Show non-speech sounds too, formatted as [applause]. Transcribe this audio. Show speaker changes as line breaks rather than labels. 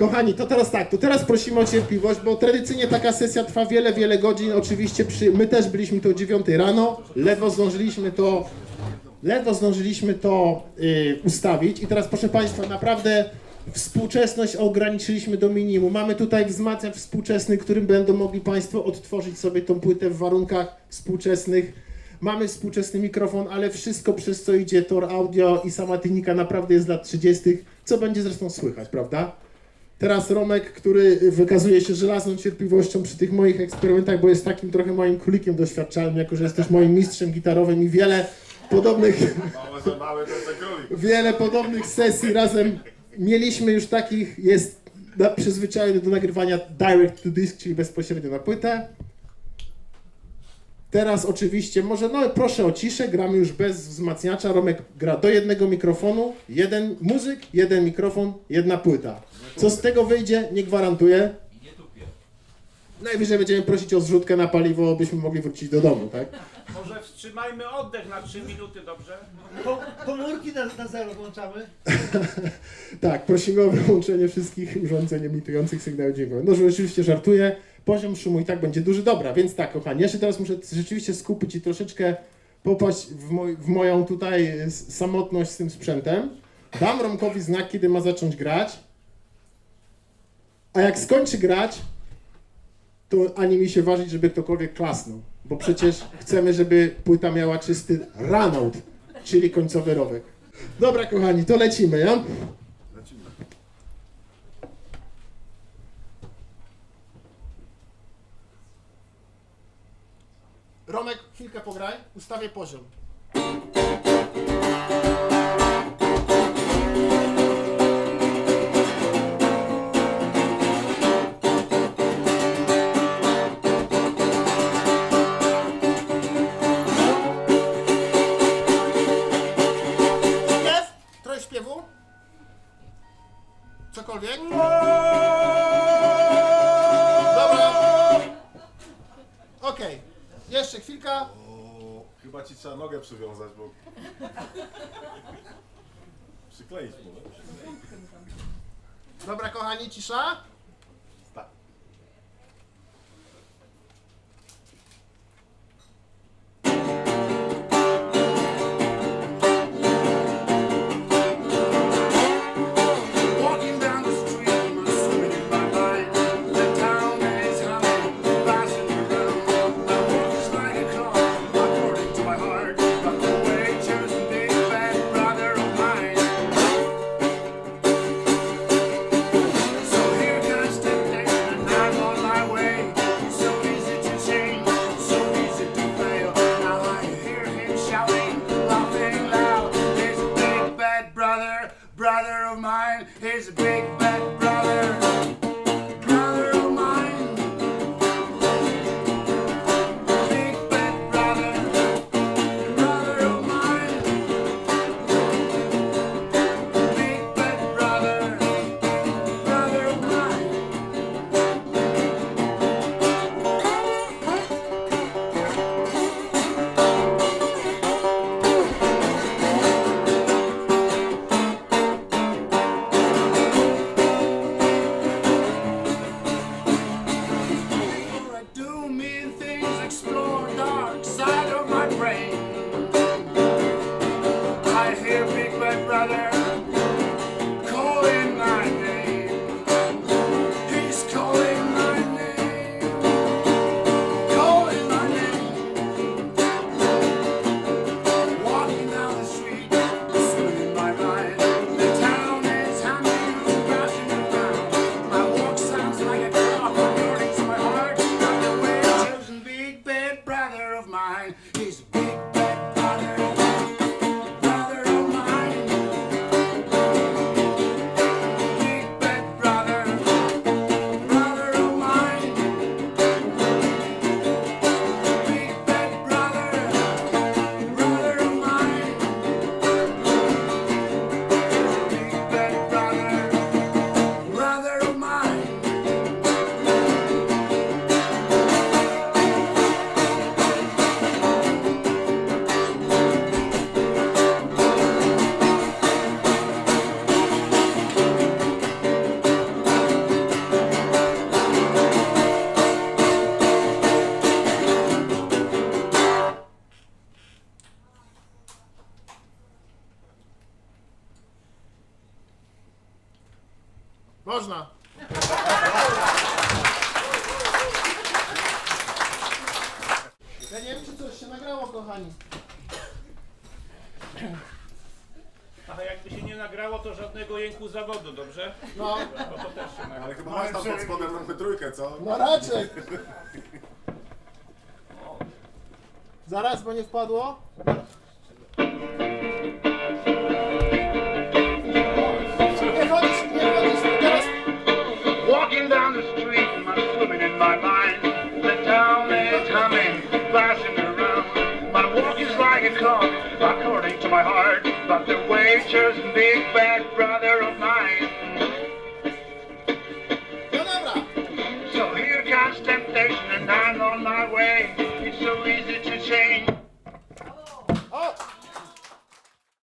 Kochani, to teraz tak, to teraz prosimy o cierpliwość, bo tradycyjnie taka sesja trwa wiele, wiele godzin. Oczywiście przy, my też byliśmy tu o 9 rano, ledwo zdążyliśmy to, ledwo zdążyliśmy to y, ustawić. I teraz proszę Państwa, naprawdę współczesność ograniczyliśmy do minimum. Mamy tutaj wzmacniacz współczesny, którym będą mogli Państwo odtworzyć sobie tą płytę w warunkach współczesnych. Mamy współczesny mikrofon, ale wszystko przez co idzie Tor Audio i sama technika naprawdę jest z lat 30., co będzie zresztą słychać, prawda? Teraz Romek, który wykazuje się żelazną cierpliwością przy tych moich eksperymentach, bo jest takim trochę moim królikiem doświadczalnym, jako że jest też moim mistrzem gitarowym i wiele podobnych,
Małe za małe to jest ten królik.
wiele podobnych sesji razem mieliśmy już takich, jest przyzwyczajony do nagrywania direct to disk, czyli bezpośrednio na płytę. Teraz oczywiście, może no proszę o ciszę, gramy już bez wzmacniacza. Romek gra do jednego mikrofonu, jeden muzyk, jeden mikrofon, jedna płyta. Co z tego wyjdzie, nie gwarantuję. Najwyżej będziemy prosić o zrzutkę na paliwo, byśmy mogli wrócić do domu, tak?
Może wstrzymajmy oddech na 3 minuty, dobrze?
Po, komórki na, na zero włączamy. [laughs]
Tak, prosimy o wyłączenie wszystkich urządzeń emitujących sygnały dźwiękowe. No, że oczywiście żartuję, poziom szumu i tak będzie duży. Dobra, więc tak, kochani, ja się teraz muszę rzeczywiście skupić i troszeczkę popaść w, moj, w moją tutaj samotność z tym sprzętem. Dam Romkowi znak, kiedy ma zacząć grać. A jak skończy grać, to ani mi się ważyć, żeby ktokolwiek klasnął. Bo przecież chcemy, żeby płyta miała czysty runout, czyli końcowy rowek. Dobra, kochani, to lecimy, ja? Romek, chwilkę pograj, ustawię poziom. Okej, jeszcze chwilka.
O, chyba ci trzeba nogę przywiązać, bo... Przykleić mu, no.
Dobra, kochani, cisza. Można. Ja nie wiem, czy coś się nagrało, kochani.
A jakby się nie nagrało, to żadnego jęku zawodu, dobrze?
No,
No to też się nagra.
Ale chyba masz tam pod spodem trochę trójkę, co?
no raczej. Zaraz, bo nie wpadło.
My.